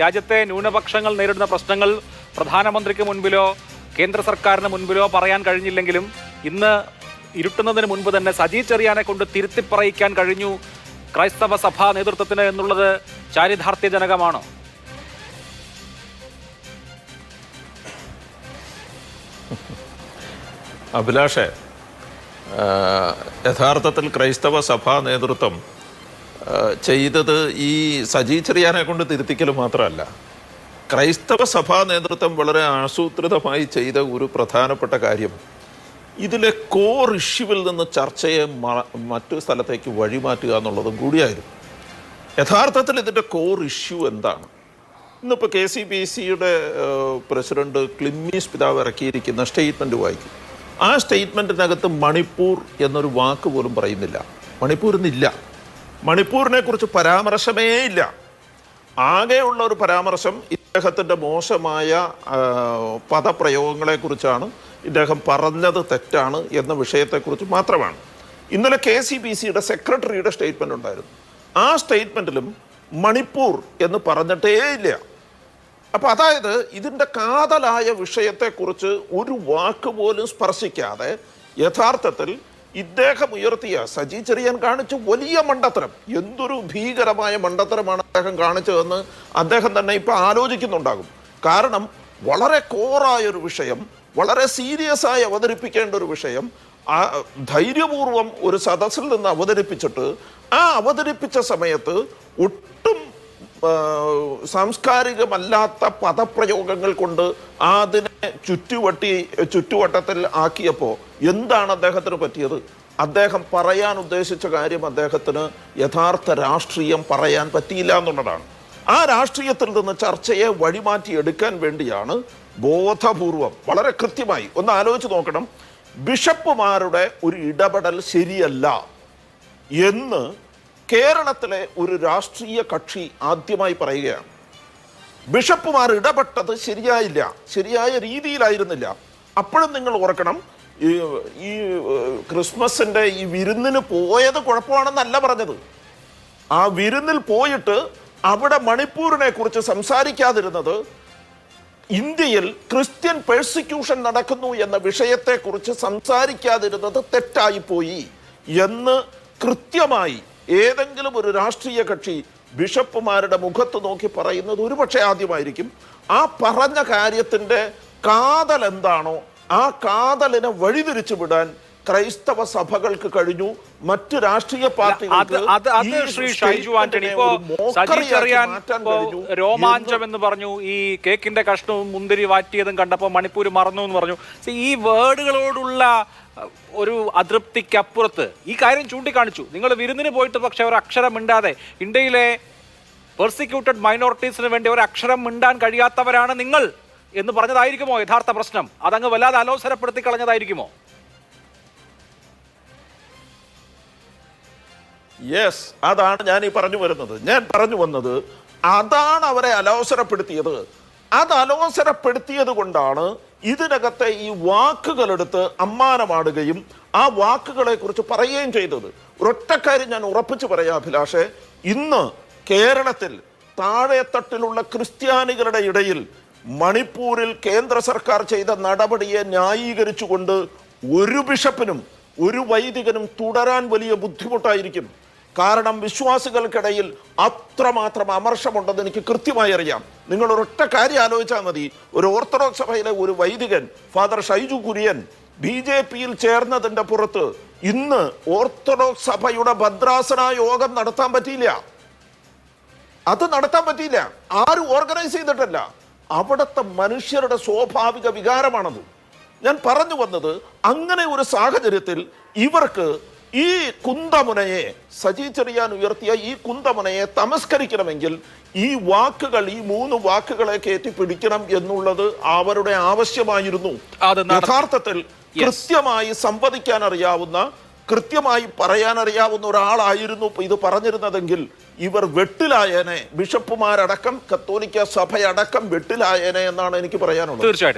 രാജ്യത്തെ ന്യൂനപക്ഷങ്ങൾ നേരിടുന്ന പ്രശ്നങ്ങൾ പ്രധാനമന്ത്രിക്ക് മുൻപിലോ കേന്ദ്ര സർക്കാരിന് മുൻപിലോ പറയാൻ കഴിഞ്ഞില്ലെങ്കിലും ഇന്ന് ഇരുട്ടുന്നതിന് മുൻപ് തന്നെ സജി ചെറിയാനെ കൊണ്ട് തിരുത്തി പറയിക്കാൻ കഴിഞ്ഞു ക്രൈസ്തവ സഭാ നേതൃത്വത്തിന് എന്നുള്ളത് ചാരിതാർത്ഥ്യജനകമാണോ അഭിലാഷേ യഥാർത്ഥത്തിൽ ക്രൈസ്തവ സഭാ നേതൃത്വം ചെയ്തത് ഈ സജി ചെറിയാനെ കൊണ്ട് തിരുത്തിക്കൽ മാത്രമല്ല. ക്രൈസ്തവ സഭാ നേതൃത്വം വളരെ ആസൂത്രിതമായി ചെയ്ത ഒരു പ്രധാനപ്പെട്ട കാര്യം. ഇതിലെ കോർ ഇഷ്യൂവിൽ നിന്ന് ചർച്ചയെ മറ്റു സ്ഥലത്തേക്ക് വഴിമാറ്റുക എന്നുള്ളതും കൂടിയായിരുന്നു. യഥാർത്ഥത്തിൽ ഇതിന്റെ കോർ ഇഷ്യൂ എന്താണ്? ഇന്നിപ്പോൾ കെ സി ബി സിയുടെ പ്രസിഡന്റ് ക്ലിമ്മീസ് പിതാവ് ഇറക്കിയിരിക്കുന്ന സ്റ്റേറ്റ്മെന്റ് വായിക്കും. ആ സ്റ്റേറ്റ്മെന്റിനകത്ത് മണിപ്പൂർ എന്നൊരു വാക്ക് പോലും പറയുന്നില്ല. മണിപ്പൂർ ഇന്നില്ല മണിപ്പൂരിനെ കുറിച്ച് പരാമർശമേ ഇല്ല. ആകെയുള്ള ഒരു പരാമർശം ഇദ്ദേഹത്തിന്റെ മോശമായ പദപ്രയോഗങ്ങളെക്കുറിച്ചാണ് ഇദ്ദേഹം പറഞ്ഞത് തെറ്റാണ് എന്ന വിഷയത്തെക്കുറിച്ച് മാത്രമാണ്. ഇന്നലെ കെ സി ബി സിയുടെ സെക്രട്ടറിയുടെ സ്റ്റേറ്റ്മെന്റ് ഉണ്ടായിരുന്നു. ആ സ്റ്റേറ്റ്മെന്റിലും മണിപ്പൂർ എന്ന് പറഞ്ഞിട്ടേ ഇല്ല. അപ്പോൾ അതായത് ഇതിന്റെ കാതലായ വിഷയത്തെക്കുറിച്ച് ഒരു വാക്ക് പോലും സ്പർശിക്കാതെ യഥാർത്ഥത്തിൽ ഇദ്ദേഹം ഉയർത്തിയ സജി ചെറിയാൻ കാണിച്ച വലിയ മണ്ടത്തരം. എന്തൊരു ഭീകരമായ മണ്ടത്തരമാണ് അദ്ദേഹം കാണിച്ചതെന്ന് അദ്ദേഹം തന്നെ ഇപ്പം ആലോചിക്കുന്നുണ്ടാകും. കാരണം വളരെ കോറായൊരു വിഷയം വളരെ സീരിയസ് ആയി അവതരിപ്പിക്കേണ്ട ഒരു വിഷയം ധൈര്യപൂർവം ഒരു സദസ്സിൽ നിന്ന് അവതരിപ്പിച്ചിട്ട് ആ അവതരിപ്പിച്ച സമയത്ത് ഒട്ടും സാംസ്കാരികമല്ലാത്ത പദപ്രയോഗങ്ങൾ കൊണ്ട് അതിനെ ചുറ്റുവട്ടി ചുറ്റുവട്ടത്തിൽ ആക്കിയപ്പോൾ എന്താണ് അദ്ദേഹത്തിന് പറ്റിയത്? അദ്ദേഹം പറയാൻ ഉദ്ദേശിച്ച കാര്യം അദ്ദേഹത്തിന് യഥാർത്ഥ രാഷ്ട്രീയം പറയാൻ പറ്റിയില്ല എന്നുള്ളതാണ്. ആ രാഷ്ട്രീയത്തിൽ നിന്ന് ചർച്ചയെ വഴിമാറ്റി എടുക്കാൻ വേണ്ടിയാണ് ബോധപൂർവം വളരെ കൃത്യമായി ഒന്ന് ആലോചിച്ച് നോക്കണം. ബിഷപ്പുമാരുടെ ഒരു ഇടപെടൽ ശരിയല്ല എന്ന് കേരളത്തിലെ ഒരു രാഷ്ട്രീയ കക്ഷി ആദ്യമായി പറയുകയാണ്. ബിഷപ്പുമാർ ഇടപെട്ടത് ശരിയായില്ല ശരിയായ രീതിയിലായിരുന്നില്ല. അപ്പോഴും നിങ്ങൾ ഓർക്കണം ഈ ഈ ക്രിസ്മസിന്റെ ഈ വിരുന്നിന് പോയത് കുഴപ്പമാണെന്നല്ല പറഞ്ഞത്. ആ വിരുന്നിൽ പോയിട്ട് അവിടെ മണിപ്പൂരിനെ കുറിച്ച് സംസാരിക്കാതിരുന്നത് ഇന്ത്യയിൽ ക്രിസ്ത്യൻ പെർസിക്യൂഷൻ നടക്കുന്നു എന്ന വിഷയത്തെക്കുറിച്ച് സംസാരിക്കാതിരുന്നത് തെറ്റായിപ്പോയി എന്ന് കൃത്യമായി ഏതെങ്കിലും ഒരു രാഷ്ട്രീയ കക്ഷി ബിഷപ്പുമാരുടെ മുഖത്ത് നോക്കി പറയുന്നത് ഒരുപക്ഷെ ആദ്യമായിരിക്കും. ആ പറഞ്ഞ കാര്യത്തിന്റെ കാതൽ എന്താണോ ആ കാതലിനെ വഴിതിരിച്ചു വിടാൻ ക്രൈസ്തവ സഭകൾക്ക് കഴിഞ്ഞു. മറ്റ് രാഷ്ട്രീയ പാർട്ടികൾക്ക് അത് അത് ശ്രീ ഷൈജു ആന്റണി ഇപ്പോ സജി ചെറിയാൻ രോമാഞ്ചം എന്ന് എന്ന് പറഞ്ഞു. ഈ കേക്കിന്റെ കഷ്ണവും മുന്തിരി വാറ്റിയതും കണ്ടപ്പോൾ മണിപ്പൂർ മറന്നു എന്ന് പറഞ്ഞു. ഈ വേർഡുകളോടുള്ള ഒരു അതൃപ്തിക്കപ്പുറത്ത് ഈ കാര്യം ചൂണ്ടിക്കാണിച്ചു. നിങ്ങൾ വിരുന്നിന് പോയിട്ട് പക്ഷെ ഒരു അക്ഷരം മിണ്ടാതെ ഇന്ത്യയിലെ പെർസിക്യൂട്ടഡ് മൈനോറിറ്റീസിന് വേണ്ടി ഒരു അക്ഷരം മിണ്ടാൻ കഴിയാത്തവരാണ് നിങ്ങൾ എന്ന് പറഞ്ഞതായിരിക്കുമോ യഥാർത്ഥ പ്രശ്നം? അതങ്ങ് വല്ലാതെ അലോസരപ്പെടുത്തി കളഞ്ഞതായിരിക്കുമോ? യെസ് അതാണ് ഞാൻ ഈ പറഞ്ഞു വരുന്നത്. ഞാൻ പറഞ്ഞു വന്നത് അതാണ് അവരെ അലോസരപ്പെടുത്തിയത്. അത് അലോസരപ്പെടുത്തിയത് കൊണ്ടാണ് ഇതിനകത്തെ ഈ വാക്കുകളെടുത്ത് അമ്മാനമാടുകയും ആ വാക്കുകളെ കുറിച്ച് പറയുകയും ചെയ്തത്. ഒരൊറ്റക്കാര്യം ഞാൻ ഉറപ്പിച്ചു പറയാം അഭിലാഷെ. ഇന്ന് കേരളത്തിൽ താഴെത്തട്ടിലുള്ള ക്രിസ്ത്യാനികളുടെ ഇടയിൽ മണിപ്പൂരിൽ കേന്ദ്ര സർക്കാർ ചെയ്ത നടപടിയെ ന്യായീകരിച്ചുകൊണ്ട് ഒരു ബിഷപ്പിനും ഒരു വൈദികനും തുടരാൻ വലിയ ബുദ്ധിമുട്ടായിരിക്കും. കാരണം വിശ്വാസികൾക്കിടയിൽ അത്രമാത്രം അമർഷമുണ്ടെന്ന് എനിക്ക് കൃത്യമായി അറിയാം. നിങ്ങൾ ഒരൊറ്റ കാര്യം ആലോചിച്ചാൽ മതി. ഒരു ഓർത്തഡോക്സ് സഭയിലെ ഒരു വൈദികൻ father Shaiju Kurian B J പിയിൽ ചേർന്നതിന്റെ പുറത്ത് ഇന്ന് ഓർത്തഡോക്സ് സഭയുടെ ഭദ്രാസന യോഗം നടത്താൻ പറ്റിയില്ല. അത് നടത്താൻ പറ്റിയില്ല. ആരും ഓർഗനൈസ് ചെയ്തിട്ടല്ല. അവിടുത്തെ മനുഷ്യരുടെ സ്വാഭാവിക വികാരമാണത്. ഞാൻ പറഞ്ഞു വന്നത് അങ്ങനെ ഒരു സാഹചര്യത്തിൽ ഇവർക്ക് ഈ കുന്തമുനയെ സജി ചെറിയാൻ ഉയർത്തിയ ഈ കുന്തമുനയെ തമസ്കരിക്കണമെങ്കിൽ ഈ വാക്കുകൾ ഈ മൂന്ന് വാക്കുകളെ കയറ്റി പിടിക്കണം എന്നുള്ളത് അവരുടെ ആവശ്യമായിരുന്നു. യഥാർത്ഥത്തിൽ കൃത്യമായി സംവദിക്കാൻ അറിയാവുന്ന കൃത്യമായി പറയാൻ അറിയാവുന്ന ഒരാളായിരുന്നു ഇത് പറഞ്ഞിരുന്നതെങ്കിൽ ഇവർ വെട്ടിലായേനെ. ബിഷപ്പുമാരടക്കം കത്തോലിക്ക സഭയടക്കം വെട്ടിലായേനെ എന്നാണ് എനിക്ക് പറയാനുള്ളത്. തീർച്ചയായിട്ടും.